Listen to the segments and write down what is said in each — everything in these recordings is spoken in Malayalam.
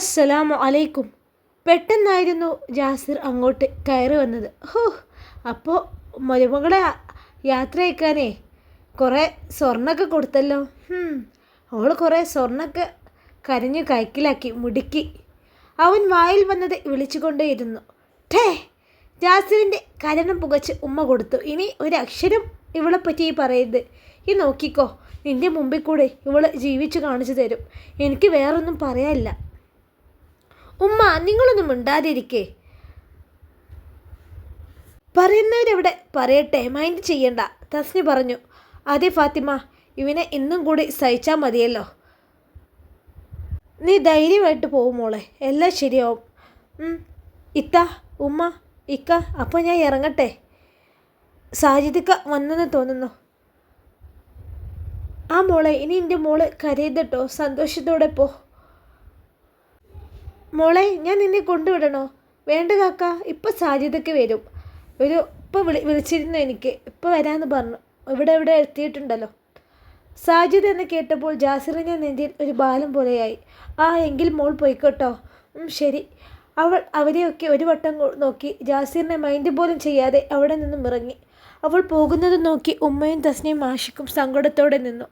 അസ്സലാമു അലൈക്കും. പെട്ടെന്നായിരുന്നു ജാസിർ അങ്ങോട്ട് കയറി വന്നത്. ഹോ അപ്പോൾ മരുമകളെ യാത്ര അയക്കാനേ കുറേ സ്വർണമൊക്കെ കൊടുത്തല്ലോ. അവൾ കുറേ സ്വർണമൊക്കെ കരഞ്ഞു കൈക്കിലാക്കി മുടുക്കി. അവൻ വായിൽ വന്നത് വിളിച്ചുകൊണ്ടേയിരുന്നു. ഠേ ജാസിറിന്റെ കരണം പുകച്ച് ഉമ്മ കൊടുത്തു. ഇനി ഒരു അക്ഷരം ഇവളെ പറ്റി പറയരുത്. ഈ നോക്കിക്കോ നിന്റെ മുമ്പിൽ കൂടെ ഇവൾ ജീവിച്ചു കാണിച്ചു തരും. എനിക്ക് വേറൊന്നും പറയാനില്ല. ഉമ്മ നിങ്ങളൊന്നും മിണ്ടാതിരിക്കേ. പറയുന്നവരെവിടെ പറയട്ടെ മൈൻഡ് ചെയ്യണ്ട. തസ്നി പറഞ്ഞു. അതെ ഫാത്തിമ ഇവനെ ഇന്നും കൂടി സഹിച്ചാൽ മതിയല്ലോ. നീ ധൈര്യമായിട്ട് പോകും മോളെ എല്ലാം ശരിയാവും. ഇത്ത ഉമ്മ ഇക്ക അപ്പോൾ ഞാൻ ഇറങ്ങട്ടെ. സാജിദിക്ക വന്നെന്ന് തോന്നുന്നു. ആ മോളെ ഇനി എന്റെ മോൾ കരയുന്നട്ടോ? സന്തോഷത്തോടെ പോ. മോളെ ഞാൻ നിന്നെ കൊണ്ടുവിടണോ? വേണ്ട കാക്ക ഇപ്പം സാധ്യതയ്ക്ക് വരും. ഒരു ഇപ്പം വിളി വിളിച്ചിരുന്നു എനിക്ക്. ഇപ്പം വരാമെന്ന് പറഞ്ഞു. ഇവിടെ ഇവിടെ എത്തിയിട്ടുണ്ടല്ലോ. സാജിദ് എന്ന് കേട്ടപ്പോൾ ജാസിറിന്റെ നെഞ്ചിൽ ഒരു ബാലം പോലെയായി. ആ എങ്കിൽ മോൾ പോയിക്കോട്ടോ. ശരി. അവൾ അവരെയൊക്കെ ഒരു വട്ടം നോക്കി. ജാസിറിനെ മൈൻഡ് പോലും ചെയ്യാതെ അവിടെ നിന്നും ഇറങ്ങി. അവൾ പോകുന്നത് നോക്കി ഉമ്മയും തസ്നയും ആഷിക്കും സങ്കടത്തോടെ നിന്നു.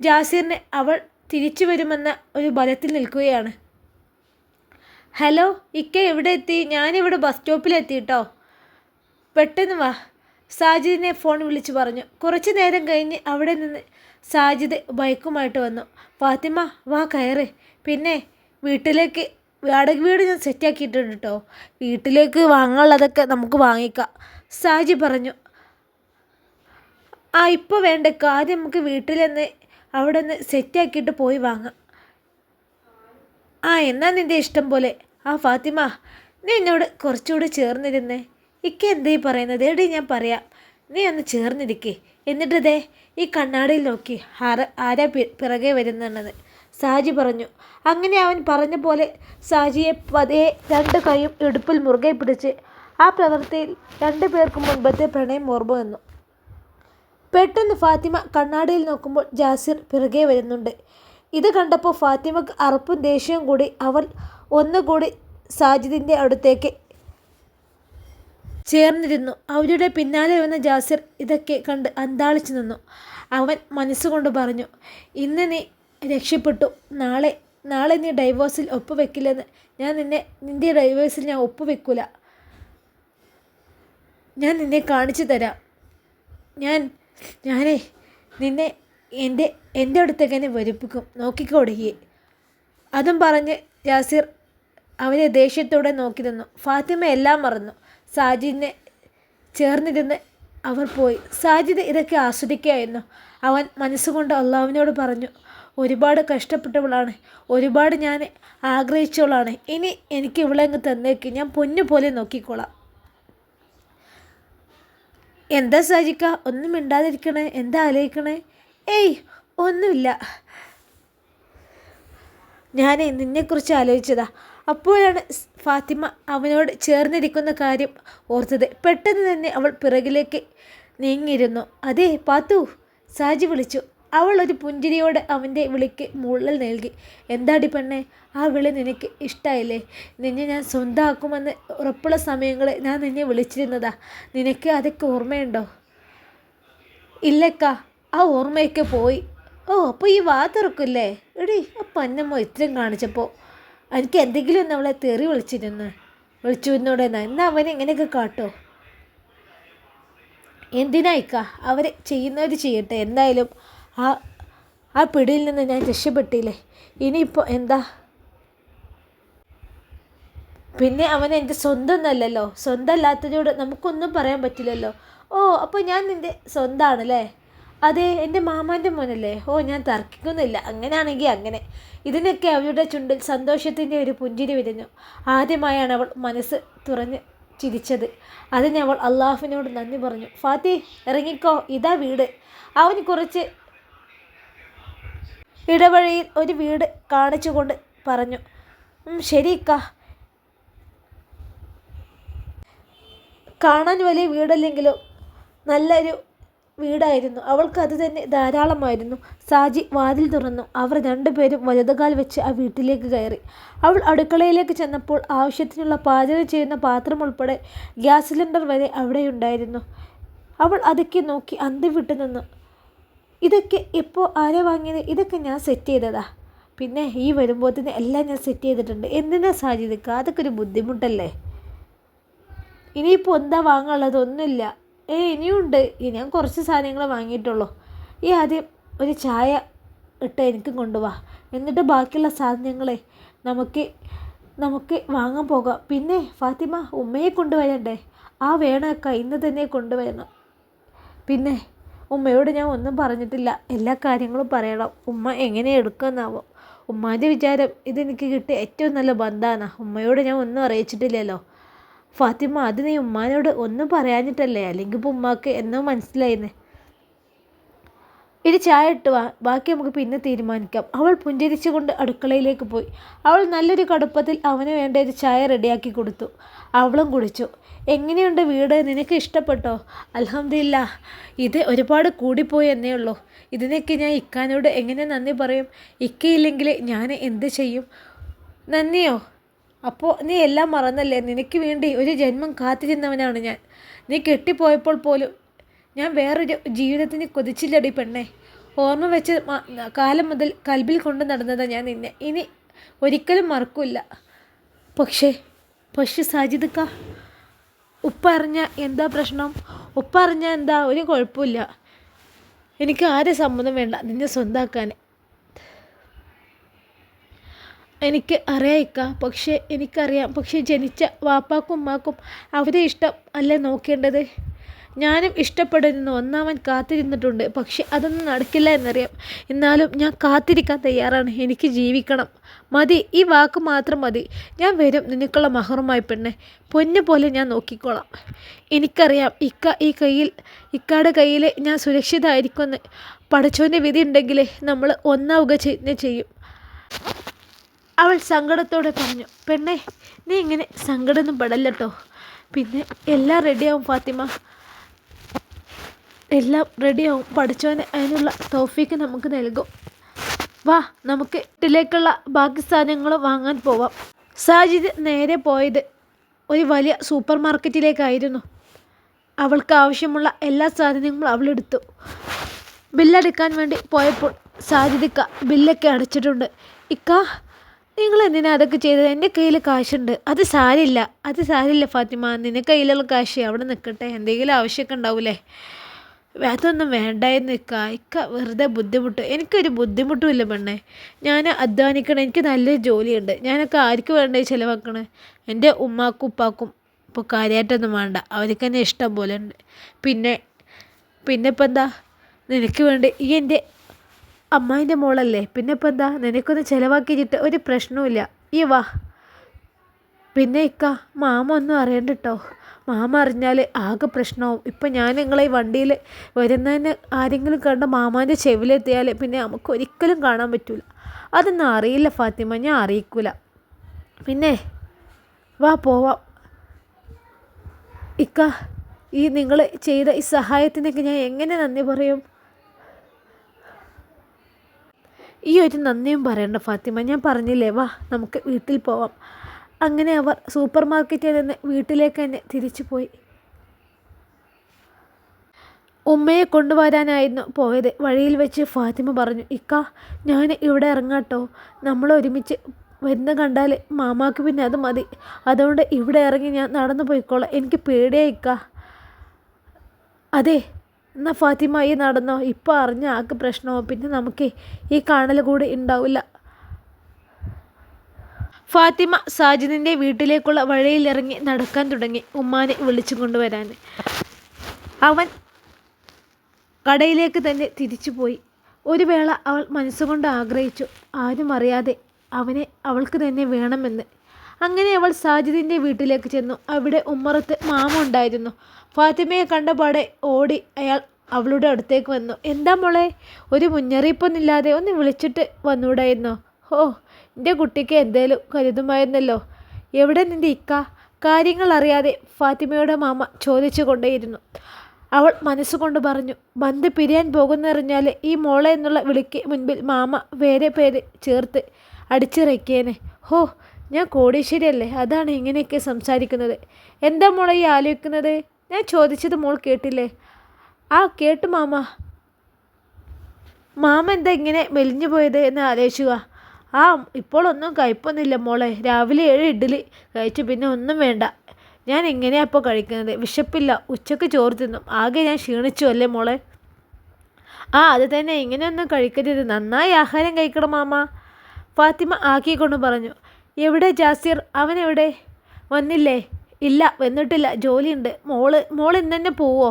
ജാസിറിനെ അവൾ തിരിച്ചു വരുമെന്ന ഒരു ബലത്തിൽ നിൽക്കുകയാണ്. ഹലോ ഇക്ക എവിടെ എത്തി? ഞാനിവിടെ ബസ് സ്റ്റോപ്പിലെത്തി കേട്ടോ പെട്ടെന്ന് വാ. സാജിദിനെ ഫോൺ വിളിച്ചു പറഞ്ഞു. കുറച്ച് നേരം കഴിഞ്ഞ് അവിടെ നിന്ന് സാജിദ് ബൈക്കുമായിട്ട് വന്നു. ഫാത്തിമ വാ കയറ്. പിന്നെ വീട്ടിലേക്ക് വാടക വീട് ഞാൻ സെറ്റാക്കിയിട്ടുണ്ട് കേട്ടോ വീട്ടിലേക്ക് വാങ്ങാനുള്ളതൊക്കെ നമുക്ക് വാങ്ങിക്കാം. സാജി പറഞ്ഞു. ആ ഇപ്പോൾ വേണ്ട. ആദ്യം നമുക്ക് വീട്ടിൽ നിന്ന് അവിടെ നിന്ന് സെറ്റാക്കിയിട്ട് പോയി വാങ്ങാം. ആ എന്നാ നിന്റെ ഇഷ്ടം പോലെ? ആ ഫാത്തിമ നീ എന്നോട് കുറച്ചുകൂടി ചേർന്നിരുന്നേ. ഇക്ക എന്തേ പറയുന്നത്? എടി ഞാൻ പറയാം. നീ ഒന്ന് ചേർന്നിരിക്കേ. എന്നിട്ടതേ ഈ കണ്ണാടിയിൽ നോക്കി ആര ആരാ പിറകെ വരുന്നുണ്ടെന്ന് സാജി പറഞ്ഞു. അങ്ങനെ അവൻ പറഞ്ഞ പോലെ സാജിയെ പതിയെ രണ്ട് കൈയും ഇടുപ്പിൽ മുറുകെ പിടിച്ച് ആ പ്രവൃത്തിയിൽ രണ്ടു പേർക്കും മുൻപത്തെ പ്രണയം ഓർമ്മ വന്നു. പെട്ടെന്ന് ഫാത്തിമ കണ്ണാടിയിൽ നോക്കുമ്പോൾ ജാസിർ പിറകെ വരുന്നുണ്ട്. ഇത് കണ്ടപ്പോൾ ഫാത്തിമക്ക് അറപ്പും ദേഷ്യവും കൂടി. അവൾ ഒന്നുകൂടി സാജിദിന്റെ അടുത്തേക്ക് ചേർന്നിരുന്നു. അവരുടെ പിന്നാലെ വന്ന ജാസിർ ഇതൊക്കെ കണ്ട് അന്താളിച്ചു നിന്നു. അവൻ മനസ്സുകൊണ്ട് പറഞ്ഞു ഇന്ന് നീ രക്ഷപ്പെട്ടു. നാളെ നാളെ നീ ഡൈവോഴ്സിൽ ഒപ്പുവെക്കില്ലെന്ന്. ഞാൻ നിന്നെ നിന്റെ ഡൈവോഴ്സിൽ ഞാൻ ഒപ്പുവെക്കില്ല ഞാൻ നിന്നെ കാണിച്ചു തരാം. ഞാൻ ഞാനേ നിന്നെ എന്റെ എന്റെ അടുത്തേക്ക് എന്നെ വരിപ്പിക്കും. നോക്കിക്കോടുകയെ അതും പറഞ്ഞ് യാസിർ അവനെ ദേഷ്യത്തോടെ നോക്കി നിന്നു. ഫാത്തിമ എല്ലാം മറന്നു. സാജിദിനെ ചേർന്നിരുന്ന് അവർ പോയി. സാജിദ് ഇതൊക്കെ ആസ്വദിക്കുകയായിരുന്നു അവൻ മനസ്സുകൊണ്ട് അള്ളാവിനോട് പറഞ്ഞു ഒരുപാട് കഷ്ടപ്പെട്ടവളാണ്. ഒരുപാട് ഞാൻ ആഗ്രഹിച്ചവളാണ്. ഇനി എനിക്ക് ഇവിടെ അങ്ങ് തന്നേക്ക്. ഞാൻ പൊന്നു പോലെ നോക്കിക്കോളാം. എന്താ സാജിക്ക? ഒന്നും മിണ്ടാതിരിക്കണേ. എന്താ ആലോചിക്കണേ? ഏയ് ഒന്നുമില്ല. ഞാൻ നിന്നെക്കുറിച്ച് ആലോചിച്ചതാ. അപ്പോഴാണ് ഫാത്തിമ അവനോട് ചേർന്നിരിക്കുന്ന കാര്യം ഓർത്തത്. പെട്ടെന്ന് തന്നെ അവൾ പിറകിലേക്ക് നീങ്ങിയിരുന്നു. അതെ പാത്തു സാജി വിളിച്ചു. അവൾ ഒരു പുഞ്ചിരിയോടെ അവന്റെ വിളിക്ക് മുള്ളൽ നൽകി. എന്താടി പെണ്ണെ ആ വിളി നിനക്ക് ഇഷ്ടമായില്ലേ നിന്നെ ഞാൻ സ്വന്തമാക്കുമെന്ന് ഉറപ്പുള്ള സമയങ്ങളെ ഞാൻ നിന്നെ വിളിച്ചിരുന്നതാ. നിനക്ക് അതൊക്കെ ഓർമ്മയുണ്ടോ? ഇല്ലക്ക ആ ഓർമ്മയൊക്കെ പോയി. ഓ അപ്പോൾ ഈ വാ തുറക്കില്ലേ? എടി ആ പന്നമ്മ ഇത്രയും കാണിച്ചപ്പോൾ എനിക്ക് എന്തെങ്കിലും ഒന്ന് അവളെ തെറി വിളിച്ചിരുന്ന്. വിളിച്ചു എന്നോടെന്നാ? എന്നാ അവനെ എങ്ങനെയൊക്കെ കാട്ടോ? എന്തിനായിക്ക അവർ ചെയ്യുന്നവർ ചെയ്യട്ടെ. എന്തായാലും ആ ആ പിടിയിൽ നിന്ന് ഞാൻ രക്ഷപ്പെട്ടില്ലേ? ഇനിയിപ്പോൾ എന്താ? പിന്നെ അവൻ എന്റെ സ്വന്തം സ്വന്തമല്ലാത്തതിനോട് നമുക്കൊന്നും പറയാൻ പറ്റില്ലല്ലോ. ഓ അപ്പോൾ ഞാൻ നിന്റെ സ്വന്തമാണല്ലേ അതെ എന്റെ മാമാന്റെ മോനല്ലേ? ഓ ഞാൻ തർക്കിക്കുന്നില്ല. അങ്ങനെയാണെങ്കിൽ അങ്ങനെ. ഇതിനൊക്കെ അവരുടെ ചുണ്ടിൽ സന്തോഷത്തിന്റെ ഒരു പുഞ്ചിരി വിരിഞ്ഞു ആദ്യമായാണ് അവൾ മനസ്സ് തുറഞ്ഞ് ചിരിച്ചത്. അതിന് അവൾ അള്ളാഹുവിനോട് നന്ദി പറഞ്ഞു. ഫാത്തി ഇറങ്ങിക്കോ. ഇതാ വീട്. അവൻ കുറച്ച് ഇടവഴിയിൽ ഒരു വീട് കാണിച്ചുകൊണ്ട് പറഞ്ഞു. "ഉം, ശരി ഇക്ക. കാണാൻ വലിയ വീടല്ലെങ്കിലും നല്ലൊരു വീടായിരുന്നു. അവൾക്ക് അത് തന്നെ ധാരാളമായിരുന്നു. സാജി വാതിൽ തുറന്നു. അവർ രണ്ടുപേരും വലതുകാൽ വെച്ച് ആ വീട്ടിലേക്ക് കയറി. അവൾ അടുക്കളയിലേക്ക് ചെന്നപ്പോൾ ആവശ്യത്തിനുള്ള പാചകം ചെയ്യുന്ന പാത്രം ഉൾപ്പെടെ ഗ്യാസ് സിലിണ്ടർ വരെ അവിടെയുണ്ടായിരുന്നു. അവൾ അതൊക്കെ നോക്കി അന്തി വിട്ടു നിന്നു. ഇതൊക്കെ എപ്പോൾ ആരെ വാങ്ങിയത്? ഇതൊക്കെ ഞാൻ സെറ്റ് ചെയ്തതാ. പിന്നെ ഈ വരുമ്പോഴത്തേന് എല്ലാം ഞാൻ സെറ്റ് ചെയ്തിട്ടുണ്ട്. എന്തിനാ സാജിദിക്ക അതൊക്കെ ഒരു ബുദ്ധിമുട്ടല്ലേ? ഇനിയിപ്പോൾ എന്താ വാങ്ങാനുള്ളത്? ഒന്നുമില്ല. ഏ ഇനിയുണ്ട്. ഞാൻ കുറച്ച് സാധനങ്ങൾ വാങ്ങിയിട്ടുള്ളൂ. ഈ ആദ്യം ഒരു ചായ ഇട്ട് എനിക്കും കൊണ്ടുപോവാ എന്നിട്ട് ബാക്കിയുള്ള സാധനങ്ങളെ നമുക്ക് നമുക്ക് വാങ്ങാൻ പോകാം. പിന്നെ ഫാത്തിമ ഉമ്മയെ കൊണ്ടുവരണ്ടേ? ആ വേണമൊക്കെ ഇന്ന് തന്നെ കൊണ്ടുവരണം. പിന്നെ ഉമ്മയോട് ഞാൻ ഒന്നും പറഞ്ഞിട്ടില്ല. എല്ലാ കാര്യങ്ങളും പറയണം. ഉമ്മ എങ്ങനെ എടുക്കുമെന്നാവോ ഉമ്മാന്റെ വിചാരം ഇതെനിക്ക് കിട്ടിയ ഏറ്റവും നല്ല ബന്ധമാണ് ഉമ്മയോട് ഞാൻ ഒന്നും അറിയിച്ചിട്ടില്ലല്ലോ. ഫാത്തിമ അത് നീ ഉമ്മാനോട് ഒന്നും പറയാഞ്ഞിട്ടല്ലേ? അല്ലെങ്കിൽ ഇപ്പോൾ ഉമ്മാക്ക് എന്നോ മനസ്സിലായിരുന്നേ ഇനി ചായ ഇട്ട് വാ. ബാക്കി നമുക്ക് പിന്നെ തീരുമാനിക്കാം. അവൾ പുഞ്ചിരിച്ചുകൊണ്ട് അടുക്കളയിലേക്ക് പോയി. അവൾ നല്ലൊരു കടുപ്പത്തിൽ അവന് വേണ്ട ഒരു ചായ റെഡിയാക്കി കൊടുത്തു. അവളും കുടിച്ചു. എങ്ങനെയുണ്ട് വീട്? നിനക്ക് ഇഷ്ടപ്പെട്ടോ? അലഹമില്ല ഇത് ഒരുപാട് കൂടിപ്പോയി എന്നേ ഉള്ളൂ. ഇതിനൊക്കെ ഞാൻ ഇക്കാനോട് എങ്ങനെ നന്ദി പറയും? ഇക്കയില്ലെങ്കിൽ ഞാൻ എന്ത് ചെയ്യും? നന്ദിയോ? അപ്പോൾ നീ എല്ലാം മറന്നല്ലേ? നിനക്ക് വേണ്ടി ഒരു ജന്മം കാത്തിരുന്നവനാണ് ഞാൻ. നീ കെട്ടിപ്പോയപ്പോൾ പോലും ഞാൻ വേറൊരു ജീവിതത്തിന് കൊതിച്ചില്ലടി പെണ്ണെ. ഓർമ്മ വെച്ച് കാലം മുതൽ കൽബിൽ കൊണ്ട് നടന്നതാണ് ഞാൻ നിന്നെ. ഇനി ഒരിക്കലും മറക്കില്ല പക്ഷേ പക്ഷെ സാജിദക്ക ഉപ്പ അറിഞ്ഞ എന്താ പ്രശ്നം? ഉപ്പ അറിഞ്ഞ എന്താ? ഒരു കുഴപ്പമില്ല. എനിക്ക് ആരെ സമ്മതം വേണ്ട? നിന്നെ സ്വന്താക്കാൻ എനിക്ക് അറിയാക്കാം പക്ഷേ എനിക്കറിയാം. പക്ഷേ ജനിച്ച വാപ്പാക്കും ഉമ്മാക്കും അവരെ ഇഷ്ടം അല്ലേ നോക്കേണ്ടത്? ഞാനും ഇഷ്ടപ്പെടുന്ന. ഒന്നാമൻ കാത്തിരുന്നിട്ടുണ്ട്. പക്ഷേ അതൊന്നും നടക്കില്ല എന്നറിയാം. എന്നാലും ഞാൻ കാത്തിരിക്കാൻ തയ്യാറാണ്. എനിക്ക് ജീവിക്കണം. മതി. ഈ വാക്ക് മാത്രം മതി. ഞാൻ വരും. നിനക്കുള്ള മഹറുമായി പെണ്ണെ. പൊന്നു പോലെ ഞാൻ നോക്കിക്കോളാം. എനിക്കറിയാം. ഇക്ക ഈ കയ്യിൽ ഇക്കയുടെ കയ്യിൽ ഞാൻ സുരക്ഷിതമായിരിക്കുമെന്ന് പഠിച്ചോന്റെ വിധി ഉണ്ടെങ്കിൽ നമ്മൾ ഒന്നാവുക ചെയ്യും. അവൾ സങ്കടത്തോടെ പറഞ്ഞു പെണ്ണെ നീ ഇങ്ങനെ സങ്കടമൊന്നും പെടല്ലോ പിന്നെ എല്ലാം റെഡിയാവും ഫാത്തിമ. എല്ലാം റെഡിയാവും പഠിച്ചവന് അതിനുള്ള തോഫിക്ക് നമുക്ക് നൽകും. വാ നമുക്ക് വീട്ടിലേക്കുള്ള ബാക്കി സാധനങ്ങൾ വാങ്ങാൻ പോവാം. സാജിദ് നേരെ പോയത് ഒരു വലിയ സൂപ്പർ മാർക്കറ്റിലേക്കായിരുന്നു അവൾക്ക് ആവശ്യമുള്ള എല്ലാ സാധനങ്ങളും അവളെടുത്തു ബില്ലെടുക്കാൻ വേണ്ടി പോയപ്പോൾ സാജിദിക്ക ബില്ലൊക്കെ അടച്ചിട്ടുണ്ട്. ഇക്ക നിങ്ങൾ എന്തിനാ അതൊക്കെ ചെയ്തത്? എന്റെ കയ്യിൽ കാശുണ്ട്. അത് സാരില്ല. അത് സാരില്ല ഫാത്തിമ. നിന്റെ കയ്യിലുള്ള കാശ് അവിടെ നിൽക്കട്ടെ എന്തെങ്കിലും ആവശ്യമൊക്കെ ഉണ്ടാവൂലേ? അതൊന്നും വേണ്ടായിരുന്നു ഇക്ക. ഇക്ക വെറുതെ ബുദ്ധിമുട്ട്. എനിക്കൊരു ബുദ്ധിമുട്ടും ഇല്ല പെണ്ണേ. ഞാൻ അധ്വാനിക്കണം. എനിക്ക് നല്ലൊരു ജോലിയുണ്ട്. ഞാനൊക്കെ ആർക്ക് വേണ്ടേ ചിലവാക്കണേ? എന്റെ ഉമ്മാക്കും ഉപ്പാക്കും ഇപ്പോൾ കാര്യമായിട്ടൊന്നും വേണ്ട. അവർക്ക് തന്നെ ഇഷ്ടം പോലെ ഉണ്ട്. പിന്നെ പിന്നെ ഇപ്പം എന്താ നിനക്ക് വേണ്ടി ഈ എന്റെ അമ്മായിന്റെ മോളല്ലേ? പിന്നെ ഇപ്പം എന്താ നിനക്കൊന്ന് ചിലവാക്കിയിട്ട് ഒരു പ്രശ്നവുമില്ല. ഈ വാ. പിന്നെ ഇക്ക മാമ ഒന്നും അറിയണ്ട കേട്ടോ മാമ അറിഞ്ഞാൽ ആകെ പ്രശ്നവും. ഇപ്പം ഞാൻ നിങ്ങളെ വണ്ടിയിൽ വരുന്നതിന് ആരെങ്കിലും കണ്ട മാമാന്റെ ചെവിലെത്തിയാൽ പിന്നെ നമുക്ക് ഒരിക്കലും കാണാൻ പറ്റില്ല അതൊന്നും അറിയില്ല ഫാത്തിമ. ഞാൻ അറിയിക്കൂല. പിന്നെ വാ പോവാം. ഇക്ക ഈ നിങ്ങൾ ചെയ്ത ഈ സഹായത്തിനൊക്കെ ഞാൻ എങ്ങനെ നന്ദി പറയും? ഈ ഒരു നന്ദിയും പറയണ്ട ഫാത്തിമ. ഞാൻ പറഞ്ഞില്ലേ വാ നമുക്ക് വീട്ടിൽ പോവാം. അങ്ങനെ അവർ സൂപ്പർ മാർക്കറ്റിൽ നിന്ന് വീട്ടിലേക്ക് തന്നെ തിരിച്ചു പോയി. ഉമ്മയെ കൊണ്ടുവരാനായിരുന്നു പോയത്. വഴിയിൽ വെച്ച് ഫാത്തിമ പറഞ്ഞു ഇക്ക ഞാൻ ഇവിടെ ഇറങ്ങാട്ടോ. നമ്മൾ ഒരുമിച്ച് വരുന്ന കണ്ടാൽ മാമാക്ക് പിന്നെ അത് മതി. അതുകൊണ്ട് ഇവിടെ ഇറങ്ങി ഞാൻ നടന്നു പോയിക്കോളാം. എനിക്ക് പേടിയായിക്ക അതെ എന്നാൽ ഫാത്തിമ ഈ നടന്നോ? ഇപ്പോൾ അറിഞ്ഞ ആൾക്ക് പ്രശ്നമോ? പിന്നെ നമുക്ക് ഈ കാണൽ കൂടി ഉണ്ടാവില്ല ഫാത്തിമ സാജിദിന്റെ വീട്ടിലേക്കുള്ള വഴിയിലിറങ്ങി നടക്കാൻ തുടങ്ങി ഉമ്മാനെ വിളിച്ചു കൊണ്ടുവരാൻ അവൻ കടയിലേക്ക് തന്നെ തിരിച്ചു പോയി. ഒരു വേള അവൾ മനസ്സുകൊണ്ട് ആഗ്രഹിച്ചു. ആരും അറിയാതെ അവനെ അവൾക്ക് തന്നെ വേണമെന്ന്. അങ്ങനെ അവൾ സാജിദിന്റെ വീട്ടിലേക്ക് ചെന്നു. അവിടെ ഉമ്മറത്ത് മാമ ഉണ്ടായിരുന്നു. ഫാത്തിമയെ കണ്ടപാടെ ഓടി അയാൾ അവളുടെ അടുത്തേക്ക് വന്നു. എന്താ മോളെ? ഒരു മുന്നറിയിപ്പൊന്നുമില്ലാതെ ഒന്ന് വിളിച്ചിട്ട് വന്നൂടായിരുന്നോ? ഓ എന്റെ കുട്ടിക്ക് എന്തേലും കരുതുമായിരുന്നല്ലോ. എവിടെ നിന്റെ ഇക്ക? കാര്യങ്ങൾ അറിയാതെ ഫാത്തിമയുടെ മാമ ചോദിച്ചു കൊണ്ടേയിരുന്നു. അവൾ മനസ്സുകൊണ്ട് പറഞ്ഞു ബന്ധ് പിരിയാൻ പോകുന്നറിഞ്ഞാൽ ഈ മോളെ എന്നുള്ള വിളിക്ക് മുൻപിൽ മാമ വേറെ പേര് ചേർത്ത് അടിച്ചിറക്കിയേനെ. ഹോ ഞാൻ കോടീശ്വരിയല്ലേ? അതാണ് ഇങ്ങനെയൊക്കെ സംസാരിക്കുന്നത്. എന്താ മോളെ ഈ ആലോചിക്കുന്നത്? ഞാൻ ചോദിച്ചത് മോൾ കേട്ടില്ലേ? ആ കേട്ടു മാമ. മാമ എന്താ ഇങ്ങനെ മെലിഞ്ഞു പോയത് എന്ന് ആലോചിക്കുക. ആ ഇപ്പോൾ ഒന്നും കഴിപ്പൊന്നുമില്ല മോളെ. രാവിലെ ഏഴ് ഇഡ്ഡലി കഴിച്ചു പിന്നെ ഒന്നും വേണ്ട. ഞാൻ എങ്ങനെയാണ് ഇപ്പോൾ കഴിക്കുന്നത്? വിശപ്പില്ല. ഉച്ചയ്ക്ക് ചോറ് തിന്നും. ആകെ ഞാൻ ക്ഷീണിച്ചു അല്ലേ മോളെ? ആ അത് തന്നെ. ഇങ്ങനെയൊന്നും കഴിക്കരുത്. നന്നായി ആഹാരം കഴിക്കണം മാമ. ഫാത്തിമ ആക്കിക്കൊണ്ട് പറഞ്ഞു. എവിടെ ജാസിർ? അവൻ എവിടെ? വന്നില്ലേ? ഇല്ല വന്നിട്ടില്ല. ജോലിയുണ്ട്. മോൾ മോൾ ഇന്ന് തന്നെ പോവോ?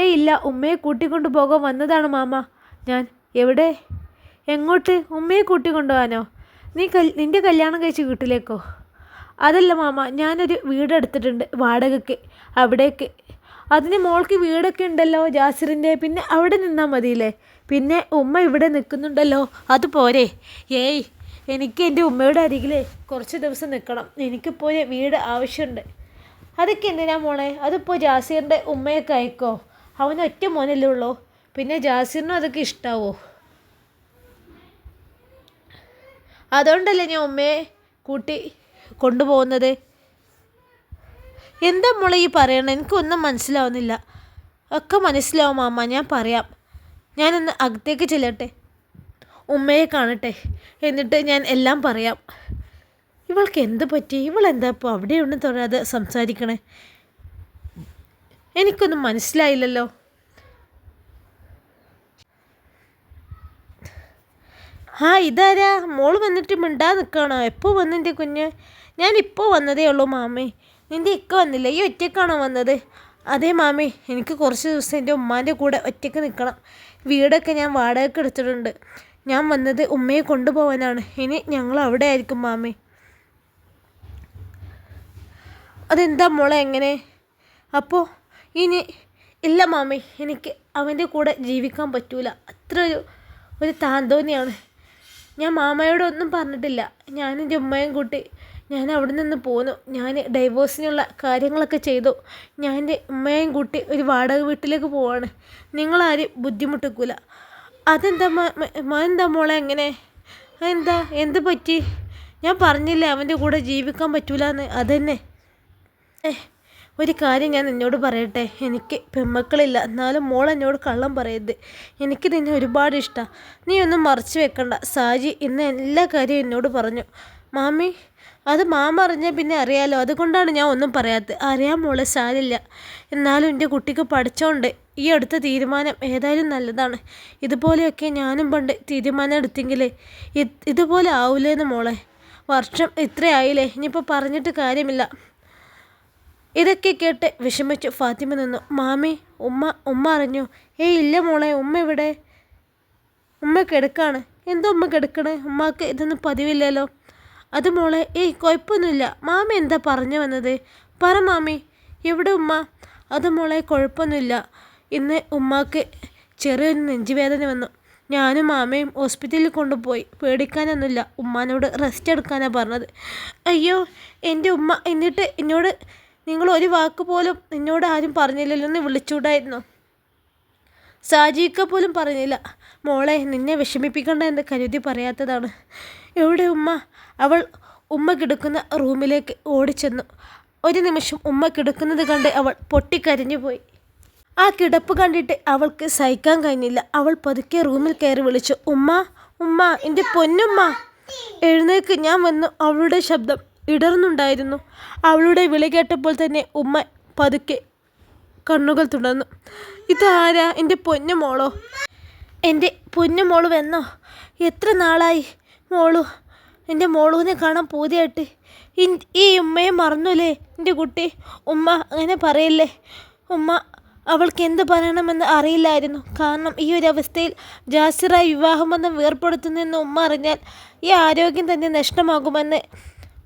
ഏയ് ഇല്ല ഉമ്മയെ കൂട്ടിക്കൊണ്ട് പോകാൻ വന്നതാണ് മാമ. ഞാൻ എവിടെ? എങ്ങോട്ട്? ഉമ്മയെ കൂട്ടിക്കൊണ്ടുപോകാനോ നീ കൽ നിന്റെ കല്യാണം കഴിച്ച് വീട്ടിലേക്കോ? അതല്ല മാമ ഞാനൊരു വീടെടുത്തിട്ടുണ്ട് വാടകയ്ക്ക് അവിടേക്ക്. അതിന് മോൾക്ക് വീടൊക്കെ ഉണ്ടല്ലോ ജാസിറിന്റെ പിന്നെ അവിടെ നിന്നാൽ മതിയില്ലേ? പിന്നെ ഉമ്മ ഇവിടെ നിൽക്കുന്നുണ്ടല്ലോ അത് പോരെ. ഏയ് എനിക്ക് എന്റെ ഉമ്മയുടെ അരികിൽ കുറച്ച് ദിവസം നിൽക്കണം. എനിക്കിപ്പോൾ വീട് ആവശ്യമുണ്ട്. അതൊക്കെ എന്തിനാ മോളെ. അതിപ്പോൾ ജാസീറിന്റെ ഉമ്മയൊക്കെ അയക്കോ അവൻ ഒറ്റ മോനല്ലേ ഉള്ളൂ. പിന്നെ ജാസീറിനും അതൊക്കെ ഇഷ്ടാവോ? അതുകൊണ്ടല്ലേ ഞാൻ ഉമ്മയെ കൂട്ടി കൊണ്ടുപോകുന്നത്? എന്താ മോളെ ഈ പറയണത് എനിക്കൊന്നും മനസ്സിലാവുന്നില്ല. ഒക്കെ മനസ്സിലാവും അമ്മ ഞാൻ പറയാം. ഞാനൊന്ന് അകത്തേക്ക് ചെല്ലട്ടെ. ഉമ്മയെ കാണട്ടെ. എന്നിട്ട് ഞാൻ എല്ലാം പറയാം. ഇവൾക്ക് എന്ത് പറ്റി? ഇവളെന്താ ഇപ്പോൾ അവിടെയൊന്നും തോന്നാതെ സംസാരിക്കണേ? എനിക്കൊന്നും മനസ്സിലായില്ലല്ലോ. ആ ഇതാരാ? മോൾ വന്നിട്ട് മിണ്ടാ നിൽക്കണോ എപ്പോൾ വന്നിന്റെ കുഞ്ഞ്? ഞാൻ ഇപ്പോൾ വന്നതേ ഉള്ളൂ മാമേ. നിന്റെ ഇക്ക വന്നില്ല? ഈ ഒറ്റക്കാണോ വന്നത്? അതേ മാമി എനിക്ക് കുറച്ച് ദിവസം എന്റെ ഉമ്മാന്റെ കൂടെ ഒറ്റയ്ക്ക് നിൽക്കണം വീടൊക്കെ ഞാൻ വാടകയ്ക്ക് എടുത്തിട്ടുണ്ട്. ഞാൻ വന്നത് ഉമ്മയെ കൊണ്ടുപോകാനാണ്. ഇനി ഞങ്ങൾ അവിടെ ആയിരിക്കും മാമി. അതെന്താ മോളെ എങ്ങനെ? അപ്പോൾ ഇനി ഇല്ല മാമി എനിക്ക് അവന്റെ കൂടെ ജീവിക്കാൻ പറ്റൂല. അത്ര ഒരു ഒരു താന്തോന്നിയാണ്. ഞാൻ മാമയോടൊന്നും പറഞ്ഞിട്ടില്ല. ഞാനും എന്റെ കൂട്ടി ഞാൻ അവിടെ നിന്ന് പോന്നു. ഞാൻ ഡൈവോഴ്സിനുള്ള കാര്യങ്ങളൊക്കെ ചെയ്തു. ഞാൻ എന്റെ ഉമ്മയും കൂട്ടി ഒരു വാടക വീട്ടിലേക്ക് പോവാണ്. നിങ്ങളാരും ബുദ്ധിമുട്ടിക്കൂല. അതെന്താ എന്താ മോളെ എങ്ങനെ? എന്താ എന്ത് പറ്റി? ഞാൻ പറഞ്ഞില്ലേ അവന്റെ കൂടെ ജീവിക്കാൻ പറ്റൂലെന്ന്? അതന്നെ. ഒരു കാര്യം ഞാൻ നിന്നോട് പറയട്ടെ. എനിക്ക് പെമ്മക്കളില്ല. എന്നാലും മോൾ എന്നോട് കള്ളം പറയരുത്. എനിക്ക് നിന്നെ ഒരുപാട് ഇഷ്ടമാണ് നീ ഒന്നും മറച്ചു വെക്കണ്ട. സാജി ഇന്ന് എല്ലാ കാര്യവും എന്നോട് പറഞ്ഞു. മാമി അത് മാമ അറിഞ്ഞാൽ പിന്നെ അറിയാലോ. അതുകൊണ്ടാണ് ഞാൻ ഒന്നും പറയാത്തത്. അറിയാൻ മോളെ സാരില്ല. എന്നാലും എന്റെ കുട്ടിക്ക് പഠിച്ചോണ്ട് ഈ അടുത്ത തീരുമാനം ഏതായാലും നല്ലതാണ്. ഇതുപോലെയൊക്കെ ഞാനും പണ്ട് തീരുമാനം എടുത്തെങ്കിൽ ഇതുപോലെ ആവൂലേന്ന് മോളെ. വർഷം ഇത്രയായില്ലേ. ഇനിയിപ്പോൾ പറഞ്ഞിട്ട് കാര്യമില്ല. ഇതൊക്കെ കേട്ട് വിഷമിച്ച് ഫാത്തിമ നിന്നു. മാമി ഉമ്മ ഉമ്മ അറിഞ്ഞു. ഏയ് ഇല്ല മോളെ ഉമ്മ ഇവിടെ ഉമ്മ കിടക്കാണ്. എന്തോ ഉമ്മ കിടക്കണേ? ഉമ്മാക്ക് ഇതൊന്നും പതിവില്ലല്ലോ. അത് മോളെ ഏയ് കുഴപ്പമൊന്നുമില്ല മാമി എന്താ പറഞ്ഞു വന്നത്? പറ മാമി. എവിടെ ഉമ്മ? അത് മോളെ കുഴപ്പമൊന്നുമില്ല ഇന്ന് ഉമ്മാക്ക് ചെറിയൊരു നെഞ്ചുവേദന വന്നു. ഞാനും മാമയും ഹോസ്പിറ്റലിൽ കൊണ്ടുപോയി. പേടിക്കാനൊന്നുമില്ല. ഉമ്മാനോട് റെസ്റ്റ് എടുക്കാനാണ് പറഞ്ഞത്. അയ്യോ എന്റെ ഉമ്മ എന്നിട്ട് എന്നോട് നിങ്ങൾ ഒരു വാക്ക് പോലും നിന്നോട് ആരും പറഞ്ഞില്ലല്ലോ എന്ന് വിളിച്ചൂടായിരുന്നു സാജിക്ക പോലും പറഞ്ഞില്ല. മോളെ നിന്നെ വിഷമിപ്പിക്കണ്ട എന്ന് കരുതി പറയാത്തതാണ്. എവിടെ ഉമ്മ? അവൾ ഉമ്മ കിടക്കുന്ന റൂമിലേക്ക് ഓടിച്ചെന്നു. ഒരു നിമിഷം ഉമ്മ കിടക്കുന്നത് കണ്ട് അവൾ പൊട്ടിക്കരഞ്ഞു പോയി. ആ കിടപ്പ് കണ്ടിട്ട് അവൾക്ക് സഹിക്കാൻ കഴിഞ്ഞില്ല. അവൾ പതുക്കെ റൂമിൽ കയറി വിളിച്ചു. ഉമ്മ ഉമ്മ എന്റെ പൊന്നുമ്മ! എഴുന്നേക്ക് ഞാൻ വന്നു അവളുടെ ശബ്ദം. ഇടർന്നുണ്ടായിരുന്നു. അവളുടെ വിളി കേട്ടപ്പോൾ തന്നെ ഉമ്മ പതുക്കെ കണ്ണുകൾ തുടർന്നു ഇതാരാ എന്റെ പൊന്നുമോളോ എന്റെ പൊന്നുമോളു വന്നോ? എത്ര നാളായി മോളു? എന്റെ മോളുവിനെ കാണാൻ പൂതിയായിട്ട്. ഈ ഉമ്മയെ മറന്നുല്ലേ എന്റെ കുട്ടി? ഉമ്മ അങ്ങനെ പറയില്ലേ? ഉമ്മ അവൾക്ക് എന്ത് പറയണമെന്ന് അറിയില്ലായിരുന്നു. കാരണം ഈ ഒരു അവസ്ഥയിൽ ജാസിറായി വിവാഹബന്ധം വേർപ്പെടുത്തുന്നെന്ന് ഉമ്മ അറിഞ്ഞാൽ ഈ ആരോഗ്യം തന്നെ നഷ്ടമാകുമെന്ന്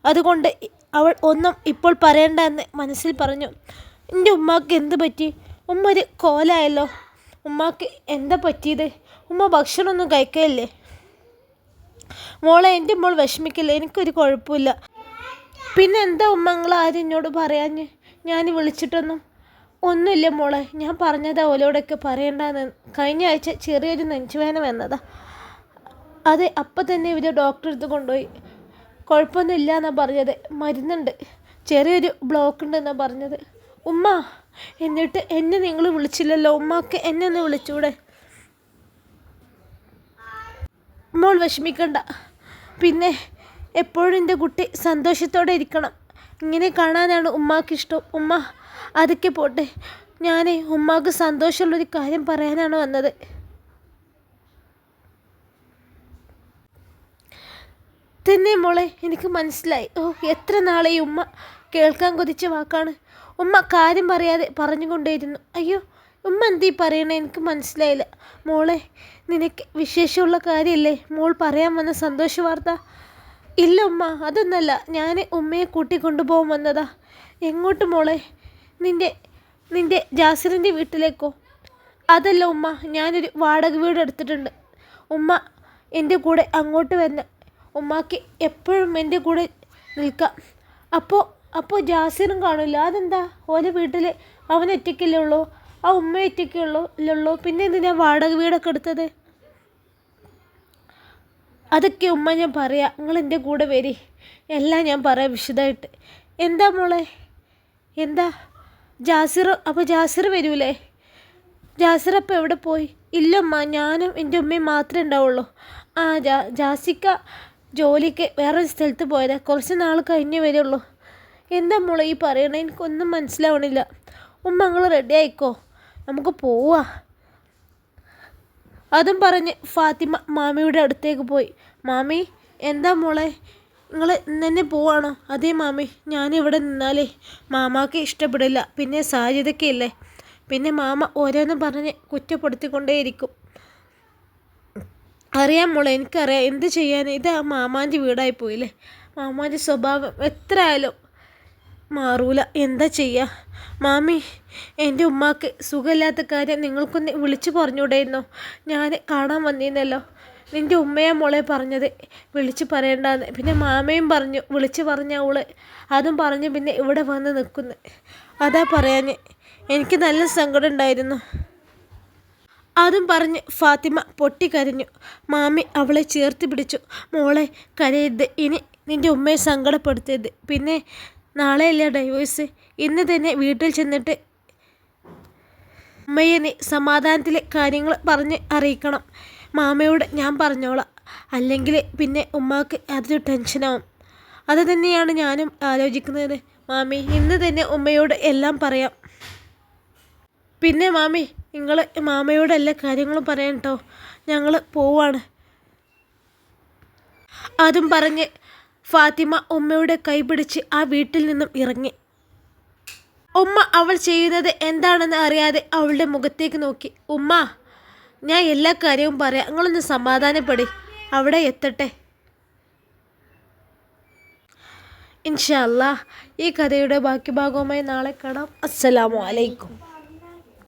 അതുകൊണ്ട് അവൾ ഒന്നും ഇപ്പോൾ പറയണ്ട എന്ന് മനസ്സിൽ പറഞ്ഞു. എന്റെ ഉമ്മാക്ക് എന്ത് പറ്റി? ഉമ്മ ഒരു കോലായല്ലോ. ഉമ്മാക്ക് എന്താ പറ്റിയത്? ഉമ്മ ഭക്ഷണമൊന്നും കഴിക്കല്ലേ മോളെ എന്റെ മോൾ വിഷമിക്കില്ല. എനിക്കൊരു കുഴപ്പമില്ല. പിന്നെ എന്താ ഉമ്മങ്ങൾ ആരും എന്നോട് പറയാഞ്ഞ്? ഞാൻ വിളിച്ചിട്ടൊന്നും ഒന്നുമില്ല മോളെ. ഞാൻ പറഞ്ഞതാ ഓലോടൊക്കെ പറയണ്ടെന്ന്. കഴിഞ്ഞ ആഴ്ച ചെറിയൊരു നെഞ്ചുവേദന വന്നതാ. അതെ അപ്പം തന്നെ ഇവർ ഡോക്ടറെ കൊണ്ടുപോയി. കുഴപ്പമൊന്നുമില്ല എന്നാണ് പറഞ്ഞത്. മരുന്നുണ്ട്. ചെറിയൊരു ബ്ലോക്ക് ഉണ്ടെന്നാണ് പറഞ്ഞത്. ഉമ്മ എന്നിട്ട് എന്നെ നിങ്ങൾ വിളിച്ചില്ലല്ലോ. ഉമ്മക്ക് എന്നെ ഒന്ന് വിളിച്ചൂടെ. മോൾ വിഷമിക്കണ്ട. പിന്നെ എപ്പോഴും എന്റെ കുട്ടി സന്തോഷത്തോടെ ഇരിക്കണം. ഇങ്ങനെ കാണാനാണ് ഉമ്മാക്ക് ഇഷ്ടം ഉമ്മ അതൊക്കെ പോട്ടെ. ഞാൻ ഉമ്മാക്ക് സന്തോഷമുള്ളൊരു കാര്യം പറയാനാണ് വന്നത്. തന്നെ മോളെ എനിക്ക് മനസ്സിലായി. ഓ എത്ര നാളെ ഉമ്മ കേൾക്കാൻ കൊതിച്ച വാക്കാണ്. ഉമ്മ കാര്യം പറയാതെ പറഞ്ഞുകൊണ്ടേയിരുന്നു. അയ്യോ ഉമ്മ എന്തീ പറയണേ? എനിക്ക് മനസ്സിലായില്ല. മോളെ നിനക്ക് വിശേഷമുള്ള കാര്യമല്ലേ മോൾ പറയാൻ വന്ന സന്തോഷ വാർത്ത? ഇല്ല ഉമ്മ അതൊന്നല്ല. ഞാൻ ഉമ്മയെ കൂട്ടിക്കൊണ്ടുപോകാൻ വന്നതാ. എങ്ങോട്ട് മോളെ? നിന്റെ നിന്റെ ജാസിറിന്റെ വീട്ടിലേക്കോ? അതല്ല ഉമ്മ ഞാനൊരു വാടക വീട് എടുത്തിട്ടുണ്ട് ഉമ്മ എന്റെ കൂടെ അങ്ങോട്ട് വരണം. ഉമ്മാക്ക് എപ്പോഴും എന്റെ കൂടെ നിൽക്കാം. അപ്പോൾ അപ്പോൾ ജാസിറും കാണില്ല. അതെന്താ? ഓലെ വീട്ടിൽ അവൻ ഒറ്റയ്ക്കല്ലേ ഉള്ളൂ? ആ ഉമ്മ ഒറ്റയ്ക്കുള്ളൂ ഇല്ലുള്ളൂ പിന്നെ എന്തിനാ വാടക വീടൊക്കെ എടുത്തത്? അതൊക്കെ ഉമ്മ ഞാൻ പറയാം. നിങ്ങൾ എന്റെ കൂടെ വരി. എല്ലാം ഞാൻ പറയാം വിശദമായിട്ട് എന്താ മോളെ? എന്താ? ജാസിർ അപ്പോൾ ജാസിർ വരൂലേ? ജാസിർ അപ്പോൾ എവിടെ പോയി? ഇല്ല ഇല്ലമ്മ ഞാനും എന്റെ ഉമ്മയും മാത്രമേ ഉണ്ടാവുള്ളൂ. ആ ജാ ജാസിക്ക ജോലിക്ക് വേറൊരു സ്ഥലത്ത് പോയത്. കുറച്ച് നാൾ കഴിഞ്ഞേ വരുള്ളൂ. എന്താ മോളെ ഈ പറയണേ? എനിക്കൊന്നും മനസ്സിലാവണില്ല. ഉമ്മ നിങ്ങൾ റെഡി ആയിക്കോ? നമുക്ക് പോവാ. അതും പറഞ്ഞ് ഫാത്തിമ മാമിയുടെ അടുത്തേക്ക് പോയി. മാമി എന്താ മോളെ? നിങ്ങൾ ഇന്നെ പോവാണോ? അതേ മാമി ഞാനിവിടെ നിന്നാലേ മാമാക്ക് ഇഷ്ടപ്പെടില്ല. പിന്നെ സാധ്യതയൊക്കെ പിന്നെ മാമ ഓരോന്നും പറഞ്ഞ് കുറ്റപ്പെടുത്തിക്കൊണ്ടേയിരിക്കും. അറിയാം മോളെ എനിക്കറിയാം. എന്ത് ചെയ്യാൻ? ഇത് ആ മാമാന്റെ വീടായി പോയില്ലേ? മാമാന്റെ സ്വഭാവം എത്ര ആയാലും മാറൂല. എന്താ ചെയ്യുക മാമി എന്റെ ഉമ്മാക്ക് സുഖമില്ലാത്ത കാര്യം നിങ്ങൾക്കൊന്ന് വിളിച്ചു പറഞ്ഞുകൂടായിരുന്നോ ഞാൻ കാണാൻ വന്നിരുന്നല്ലോ നിന്റെ ഉമ്മയാ മോളെ പറഞ്ഞത്. വിളിച്ചു പറയണ്ടെന്ന്. പിന്നെ മാമയും പറഞ്ഞു വിളിച്ചു പറഞ്ഞ അവൾ അതും പറഞ്ഞു പിന്നെ ഇവിടെ വന്ന് നിൽക്കുന്നു. അതാ പറയാൻ എനിക്ക് നല്ല സങ്കടം ഉണ്ടായിരുന്നു. അതും പറഞ്ഞ് ഫാത്തിമ പൊട്ടിക്കരഞ്ഞു മാമി അവളെ ചേർത്ത് പിടിച്ചു. മോളെ കരയരുത്. ഇനി നിന്റെ ഉമ്മയെ സങ്കടപ്പെടുത്തരുത്. പിന്നെ നാളെയല്ല ഡൈവേഴ്സ് ഇന്ന് തന്നെ വീട്ടിൽ ചെന്നിട്ട് ഉമ്മയെ നീ സമാധാനത്തിലെ കാര്യങ്ങൾ പറഞ്ഞ് അറിയിക്കണം. മാമയോട് ഞാൻ പറഞ്ഞോളാം. അല്ലെങ്കിൽ പിന്നെ ഉമ്മാക്ക് അതൊരു ടെൻഷനാവും അത് തന്നെയാണ് ഞാനും ആലോചിക്കുന്നത്. മാമി ഇന്ന് തന്നെ ഉമ്മയോട് എല്ലാം പറയാം. പിന്നെ മാമി നിങ്ങൾ മാമയോട് എല്ലാ കാര്യങ്ങളും പറയാൻ കേട്ടോ ഞങ്ങൾ പോവാണ്. അതും പറഞ്ഞ് ഫാത്തിമ ഉമ്മയുടെ കൈപിടിച്ച് ആ വീട്ടിൽ നിന്നും ഇറങ്ങി. ഉമ്മ അവൾ ചെയ്യുന്നത് എന്താണെന്ന് അറിയാതെ അവളുടെ മുഖത്തേക്ക് നോക്കി. ഉമ്മ ഞാൻ എല്ലാ കാര്യവും പറയാം. നിങ്ങളൊന്ന് സമാധാനപ്പെടി. അവിടെ എത്തട്ടെ. ഇൻഷാ അല്ലാ ഈ കഥയുടെ ബാക്കി ഭാഗവുമായി നാളെ കാണാം. അസ്സലാമു അലൈക്കും.